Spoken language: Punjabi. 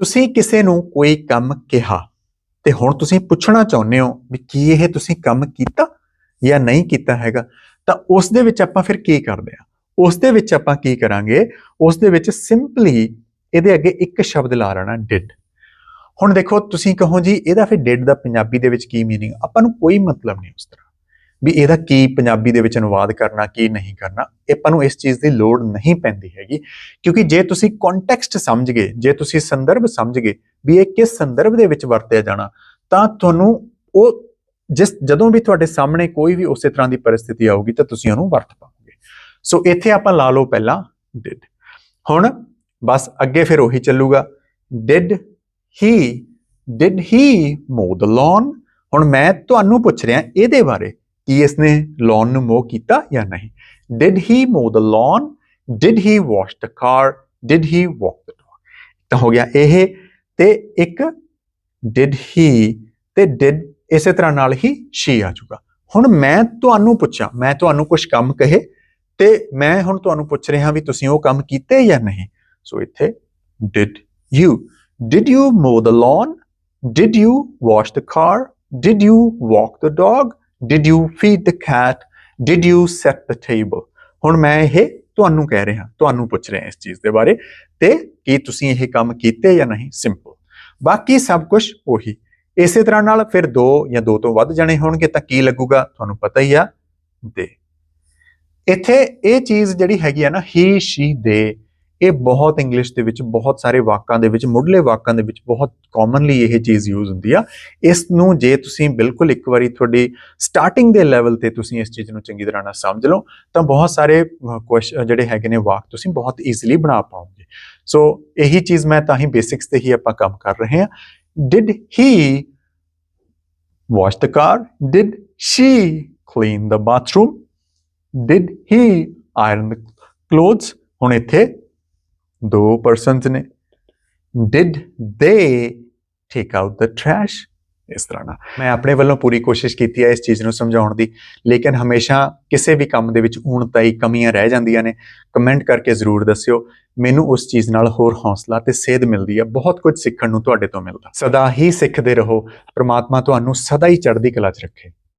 ਤੁਸੀਂ ਕਿਸੇ ਨੂੰ ਕੋਈ ਕੰਮ ਕਿਹਾ ਤੇ ਹੁਣ ਤੁਸੀਂ ਪੁੱਛਣਾ ਚਾਹੁੰਦੇ ਹੋ ਵੀ ਕੀ ਇਹ ਤੁਸੀਂ ਕੰਮ ਕੀਤਾ ਜਾਂ ਨਹੀਂ ਕੀਤਾ ਹੈਗਾ, ਤਾਂ ਉਸ ਦੇ ਵਿੱਚ ਆਪਾਂ ਫਿਰ ਕੀ ਕਰਦੇ ਆ ਉਸ ਦੇ ਵਿੱਚ ਆਪਾਂ ਕੀ ਕਰਾਂਗੇ? ਉਸ ਦੇ ਵਿੱਚ ਸਿੰਪਲੀ ਇਹਦੇ ਅੱਗੇ ਇੱਕ ਸ਼ਬਦ ਲਾ ਲੈਣਾ, did. ਹੁਣ ਦੇਖੋ, ਤੁਸੀਂ ਕਹੋ ਜੀ, ਇਹਦਾ ਫਿਰ did ਦਾ ਪੰਜਾਬੀ ਦੇ ਵਿੱਚ ਕੀ ਮੀਨਿੰਗ ਆਪਾਂ ਨੂੰ ਕੋਈ ਮਤਲਬ ਨਹੀਂ ਉਸ ਤਰ੍ਹਾਂ। ਵੀ ਇਹਦਾ ਕੀ ਪੰਜਾਬੀ ਦੇ ਵਿੱਚ ਅਨੁਵਾਦ ਕਰਨਾ, ਕੀ ਨਹੀਂ ਕਰਨਾ, ਇਹ ਆਪਾਂ ਨੂੰ ਇਸ ਚੀਜ਼ ਦੀ ਲੋੜ ਨਹੀਂ ਪੈਂਦੀ ਹੈਗੀ। ਕਿਉਂਕਿ ਜੇ ਤੁਸੀਂ ਕੰਟੈਕਸਟ ਸਮਝ ਗਏ, ਜੇ ਤੁਸੀਂ ਸੰਦਰਭ ਸਮਝ ਗਏ ਵੀ ਇਹ ਕਿਸ ਸੰਦਰਭ ਦੇ ਵਿੱਚ ਵਰਤਿਆ ਜਾਣਾ, ਤਾਂ ਤੁਹਾਨੂੰ ਉਹ ਜਿਸ, ਜਦੋਂ ਵੀ ਤੁਹਾਡੇ ਸਾਹਮਣੇ ਕੋਈ ਵੀ ਉਸੇ ਤਰ੍ਹਾਂ ਦੀ ਪਰਿਸਥਿਤੀ ਆਊਗੀ ਤਾਂ ਤੁਸੀਂ ਉਹਨੂੰ ਵਰਤ ਪਾਓਗੇ। ਸੋ ਇੱਥੇ ਆਪਾਂ ਲਾ ਲਓ ਪਹਿਲਾਂ ਡਿਡ ਹੁਣ ਬਸ ਅੱਗੇ ਫਿਰ ਉਹੀ ਚੱਲੂਗਾ। Did he did he mow the lawn? ਹੁਣ ਮੈਂ ਤੁਹਾਨੂੰ ਪੁੱਛ ਰਿਹਾ ਇਹਦੇ ਬਾਰੇ। ਕੀ ਇਸਨੇ ਲੌਨ ਨੂੰ ਮੋ ਕੀਤਾ ਜਾਂ ਨਹੀਂ did he mow the lawn did he wash the car did he walk the dog ਤਾਂ ਹੋ ਗਿਆ ਇਹ ਤੇ ਇੱਕ ਡਿਡ ਹੀ ਤੇ ਡਿਡ ਇਸੇ ਤਰ੍ਹਾਂ ਨਾਲ ਹੀ ਸ਼ੀ ਆ ਜਾਊਗਾ ਹੁਣ ਮੈਂ ਤੁਹਾਨੂੰ ਪੁੱਛਾਂ ਮੈਂ ਤੁਹਾਨੂੰ ਕੁਝ ਕੰਮ ਕਹੇ ਤੇ ਮੈਂ ਹੁਣ ਤੁਹਾਨੂੰ ਪੁੱਛ ਰਿਹਾ ਵੀ ਤੁਸੀਂ ਉਹ ਕੰਮ ਕੀਤੇ ਜਾਂ ਨਹੀਂ ਸੋ ਇੱਥੇ did you did you mow the lawn did you wash the car did you walk the dog did you feed the cat? Did you set the table? ਹੁਣ ਮੈਂ ਇਹ ਤੁਹਾਨੂੰ ਕਹਿ ਰਿਹਾ, ਤੁਹਾਨੂੰ ਪੁੱਛ ਰਿਹਾ ਇਸ ਚੀਜ਼ ਦੇ ਬਾਰੇ ਤੇ ਕੀ ਤੁਸੀਂ ਇਹ ਕੰਮ ਕੀਤੇ ਜਾਂ ਨਹੀਂ? ਸਿੰਪਲ ਬਾਕੀ ਸਭ ਕੁਝ ਉਹੀ। ਇਸੇ ਤਰ੍ਹਾਂ ਨਾਲ ਫਿਰ ਦੋ ਜਾਂ ਦੋ ਤੋਂ ਵੱਧ ਜਣੇ ਹੋਣਗੇ ਤਾਂ ਕੀ ਲੱਗੂਗਾ? ਤੁਹਾਨੂੰ ਪਤਾ ਹੀ ਆ। ਦੇ। ਇੱਥੇ ਇਹ ਚੀਜ਼ ਜਿਹੜੀ ਹੈਗੀ ਆ ਨਾ ਹੀ ਸ਼ੀ ਦੇ ਇਹ ਬਹੁਤ ਇੰਗਲਿਸ਼ ਦੇ ਵਿੱਚ ਬਹੁਤ ਸਾਰੇ ਵਾਕਾਂ ਦੇ ਵਿੱਚ, ਮੁੱਢਲੇ ਵਾਕਾਂ ਦੇ ਵਿੱਚ ਬਹੁਤ ਕਾਮਨਲੀ ਇਹ ਚੀਜ਼ ਯੂਜ਼ ਹੁੰਦੀ ਆ। ਇਸ ਨੂੰ ਜੇ ਤੁਸੀਂ ਬਿਲਕੁਲ ਇੱਕ ਵਾਰੀ ਤੁਹਾਡੀ ਸਟਾਰਟਿੰਗ ਦੇ ਲੈਵਲ ਤੇ ਤੁਸੀਂ ਇਸ ਚੀਜ਼ ਨੂੰ ਚੰਗੀ ਤਰ੍ਹਾਂ ਨਾਲ ਸਮਝ ਲਓ, ਤਾਂ ਬਹੁਤ ਸਾਰੇ ਜਿਹੜੇ ਹੈਗੇ ਨੇ ਵਾਕ ਤੁਸੀਂ ਬਹੁਤ ਈਜ਼ੀਲੀ ਬਣਾ ਪਾਓਗੇ। ਸੋ ਇਹੀ ਚੀਜ਼ ਮੈਂ ਤਾਂ ਹੀ ਬੇਸਿਕਸ ਤੇ ਹੀ ਆਪਾਂ ਕੰਮ ਕਰ ਰਹੇ ਹਾਂ। Did he wash the car? Did she clean the bathroom? Did he iron the clothes? ਹੁਣ ਇੱਥੇ ਦੋ ਪਰਸਨਸ ਨੇ। Did they take out the trash? ਇਸ ਤਰ੍ਹਾਂ ਨਾਲ ਮੈਂ ਆਪਣੇ ਵੱਲੋਂ ਪੂਰੀ ਕੋਸ਼ਿਸ਼ ਕੀਤੀ ਹੈ ਇਸ ਚੀਜ਼ ਨੂੰ ਸਮਝਾਉਣ ਦੀ, ਲੇਕਿਨ ਹਮੇਸ਼ਾ ਕਿਸੇ ਵੀ ਕੰਮ ਦੇ ਵਿੱਚ ਊਣਤਾਈ ਕਮੀਆਂ ਰਹਿ ਜਾਂਦੀਆਂ ਨੇ। ਕਮੈਂਟ ਕਰਕੇ ਜ਼ਰੂਰ ਦੱਸਿਓ। ਮੈਨੂੰ ਉਸ ਚੀਜ਼ ਨਾਲ ਹੋਰ ਹੌਸਲਾ ਤੇ ਸੇਧ ਮਿਲਦੀ ਹੈ। ਬਹੁਤ ਕੁਝ ਸਿੱਖਣ ਨੂੰ ਤੁਹਾਡੇ ਤੋਂ ਮਿਲਦਾ। ਸਦਾ ਹੀ ਸਿੱਖਦੇ ਰਹੋ। ਪ੍ਰਮਾਤਮਾ ਤੁਹਾਨੂੰ ਸਦਾ ਹੀ ਚੜ੍ਹਦੀ ਕਲਾ 'ਚ ਰੱਖੇ।